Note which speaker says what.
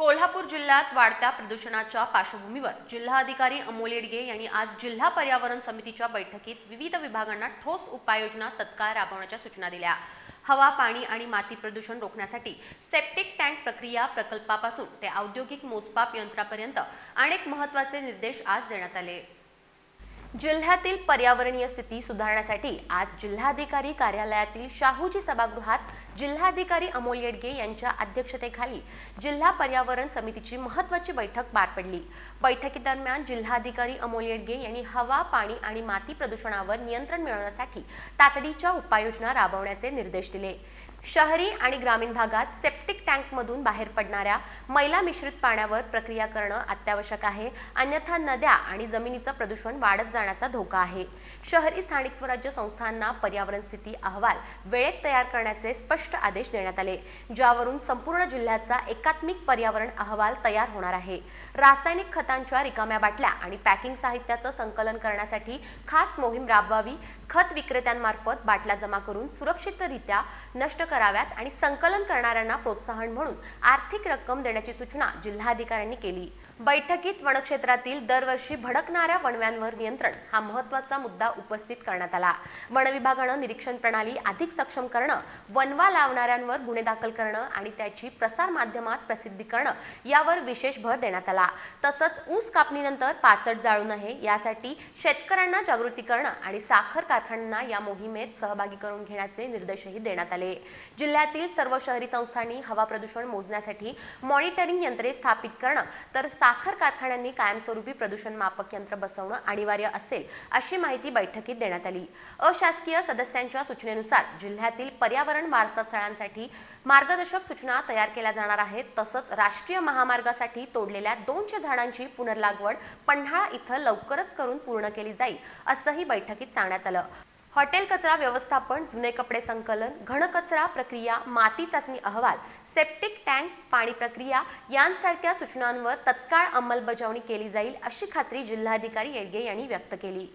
Speaker 1: कोल्हापूर जिल्ह्यात वाढत्या प्रदूषणाच्या पार्श्वभूमीवर जिल्हाधिकारी अमोल येडगे यांनी आज जिल्हा पर्यावरण समितीच्या बैठकीत विविध विभागांना ठोस उपाययोजना तत्काळ राबवण्याच्या सूचना दिल्या. हवा पाणी आणि माती प्रदूषण रोखण्यासाठी सेप्टिक टँक प्रक्रिया प्रकल्पापासून ते औद्योगिक मोजमाप यंत्रापर्यंत अनेक महत्त्वाचे निर्देश आज देण्यात आले. जिल्ह्यातील पर्यावरणीय स्थिती सुधारण्यासाठी आज जिल्हाधिकारी कार्यालयातील शाहूजी सभागृहात जिल्हाधिकारी अमोल येडगे यांच्या अध्यक्षतेखाली जिल्हा पर्यावरण समितीची महत्वाची बैठक पार पडली. बैठकीदरम्यान जिल्हाधिकारी अमोल येडगे यांनी हवा पाणी आणि माती प्रदूषणावर नियंत्रण मिळवण्यासाठी तातडीच्या उपाययोजना राबवण्याचे निर्देश दिले. शहरी आणि ग्रामीण भागात सेप्टिक टँकमधून बाहेर पडणाऱ्या मैला मिश्रित पाण्यावर प्रक्रिया करणं अत्यावश्यक आहे. अन्यथा नद्या आणि जमिनीचं प्रदूषण वाढत जाण्याचा धोका आहे. शहरी स्थानिक स्वराज्य संस्थांना पर्यावरण स्थिती अहवाल वेळेत तयार करण्याचे स्पष्ट आदेश देण्यात आले ज्यावरून संपूर्ण जिल्ह्याचा एकात्मिक पर्यावरण अहवाल तयार होणार आहे. रासायनिक खतांच्या रिकाम्या बाटल्या आणि पॅकिंग साहित्याचं संकलन करण्यासाठी खास मोहीम राबवावी खत विक्रेत्यांमार्फत बाटल्या जमा करून सुरक्षितरित्या नष्ट कराव्यात आणि संकलन करणाऱ्यांना प्रोत्साहन म्हणून आर्थिक रक्कम देण्याची सूचना जिल्हाधिकाऱ्यांनी केली. बैठकीत वनक्षेत्रातील दरवर्षी भडकणाऱ्या वणव्यांवर नियंत्रण हा महत्त्वाचा मुद्दा उपस्थित करण्यात आला. वन विभागानं निरीक्षण प्रणाली अधिक सक्षम करणं वनवा लावणाऱ्यांवर गुन्हे दाखल करणं आणि त्याची प्रसार माध्यमात प्रसिद्धी करणं यावर विशेष भर देण्यात आला. तसंच ऊस कापणीनंतर पाचट जाळू नये यासाठी शेतकऱ्यांना जागृती करणं आणि साखर कारखान्यांना या मोहिमेत सहभागी करून घेण्याचे निर्देशही देण्यात आले. जिल्ह्यातील सर्व शहरी संस्थांनी हवा प्रदूषण मोजण्यासाठी मॉनिटरिंग यंत्रे स्थापित करणं तर साखर कारखान्यांनी कायमस्वरूपी प्रदूषण मापक यंत्र बसवणं अनिवार्य असेल अशी माहिती बैठकीत देण्यात आली. अशासकीय सदस्यांच्या सूचनेनुसार जिल्ह्यातील पर्यावरण वारसा स्थळांसाठी मार्गदर्शक सूचना तयार केल्या जाणार आहेत. तसंच राष्ट्रीय महामार्गासाठी तोडलेल्या दोनशे झाडांची पुनर्लागवड पन्हाळा इथं लवकरच करून पूर्ण केली जाईल असंही बैठकीत सांगण्यात आलं. हॉटेल कचरा व्यवस्थापन जुने कपडे संकलन घनकचरा प्रक्रिया माती चाचणी अहवाल सेप्टिक टँक पाणी प्रक्रिया यांसारख्या सूचनांवर तत्काळ अंमलबजावणी केली जाईल अशी खात्री जिल्हाधिकारी येडगे यांनी व्यक्त केली.